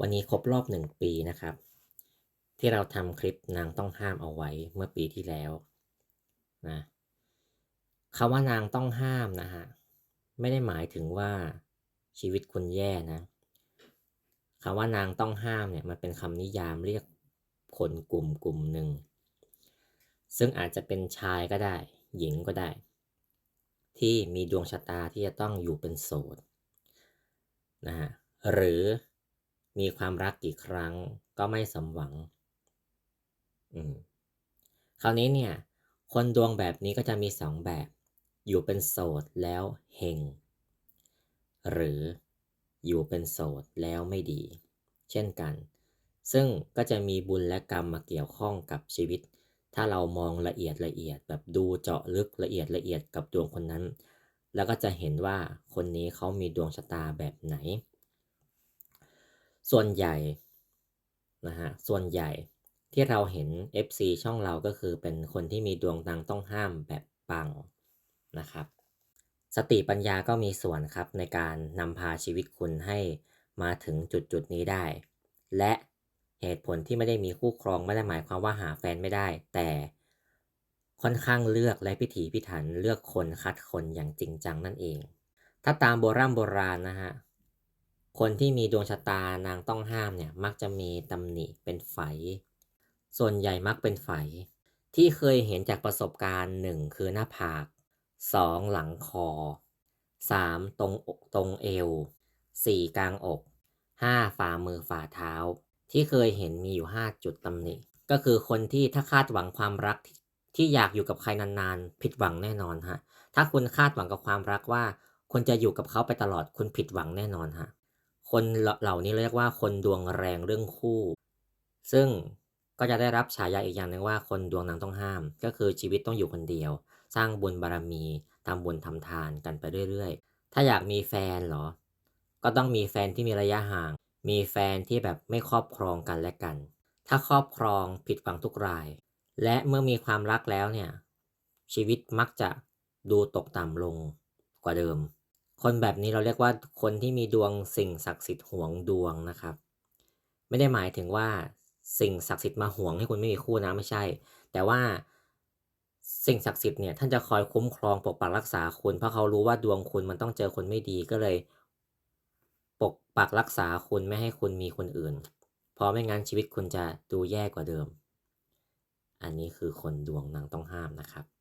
วันนี้ครบรอบหนึ่งปีนะครับ ที่เราทำคลิปนางต้องห้ามเอาไว้เมื่อปีที่แล้วนะคำว่านางต้องห้ามนะฮะไม่ได้หมายถึงว่าชีวิตคุณแย่นะคำว่านางต้องห้ามเนี่ยมันเป็นคำนิยามเรียกคนกลุ่มกลุ่มหนึ่ง ซึ่งอาจจะเป็นชายก็ได้ หญิงก็ได้ ที่มีดวงชะตาที่จะต้องอยู่เป็นโสดนะฮะหรือ มีความรักกี่ครั้งก็ไม่สมหวัง อืม คราวนี้เนี่ย คนดวงแบบนี้ก็จะมีสองแบบ อยู่เป็นโสดแล้วเฮง หรืออยู่เป็นโสดแล้วไม่ดี เช่นกัน ซึ่งก็จะมีบุญและกรรมมาเกี่ยวข้องกับชีวิต ถ้าเรามองละเอียดละเอียดแบบดูเจาะลึกละเอียดละเอียดกับดวงคนนั้น แล้วก็จะเห็นว่าคนนี้เขามีดวงชะตาแบบไหน ส่วนใหญ่นะฮะส่วนใหญ่ที่เราเห็น FC ช่องเราก็คือเป็นคนที่มีดวงดังต้องห้ามแบบปังนะครับ สติปัญญาก็มีส่วนครับในการนำพาชีวิตคุณให้มาถึงจุดจุดนี้ได้ และเหตุผลที่ไม่ได้มีคู่ครองไม่ได้หมายความว่าหาแฟนไม่ได้ แต่ค่อนข้างเลือกและพิถีพิถันเลือกคนคัดคนอย่างจริงจังนั่นเอง ถ้าตามโบราณโบราณนะฮะ คนที่มีดวงชะตานางต้องห้ามเนี่ยมักจะมีตำหนิเป็นไฝ ส่วนใหญ่มักเป็นไฝ ที่เคยเห็นจากประสบการณ์หนึ่งคือหน้าผากสองหลังคอสามตรงอกตรงเอวสี่กลางอกห้าฝ่ามือฝ่าเท้า ที่เคยเห็นมีอยู่ห้าจุดตำหนิ ก็คือคนที่ถ้าคาดหวังความรักที่ที่อยากอยู่กับใครนานๆ ผิดหวังแน่นอนฮะ ถ้าคุณคาดหวังกับความรักว่าคุณจะอยู่กับเขาไปตลอดคุณผิดหวังแน่นอนฮะ คนเหล่านี้เรียกว่าคนดวงแรงเรื่องคู่ ซึ่งก็จะได้รับฉายาอีกอย่างหนึ่งว่าคนดวงนางต้องห้าม ก็คือชีวิตต้องอยู่คนเดียว สร้างบุญบารมีทำบุญทำทานกันไปเรื่อยๆ ถ้าอยากมีแฟนเหรอ ก็ต้องมีแฟนที่มีระยะห่าง มีแฟนที่แบบไม่ครอบครองกันและกัน ถ้าครอบครองผิดหวังทุกราย และเมื่อมีความรักแล้วเนี่ยชีวิตมักจะดูตกต่ำลงกว่าเดิม คนแบบนี้เราเรียกว่าคนที่มีดวงสิ่งศักดิ์สิทธิ์ห่วงดวงนะครับ ไม่ได้หมายถึงว่าสิ่งศักดิ์สิทธิ์มาห่วงให้คุณไม่มีคู่นะไม่ใช่ แต่ว่าสิ่งศักดิ์สิทธิ์เนี่ยท่านจะคอยคุ้มครองปกปักรักษาคุณเพราะเขารู้ว่าดวงคุณมันต้องเจอคนไม่ดีก็เลย ปกปักรักษาคุณไม่ให้คุณมีคนอื่น เพราะไม่งั้นชีวิตคุณจะดูแย่กว่าเดิม อันนี้คือคนดวงนางต้องห้ามนะครับ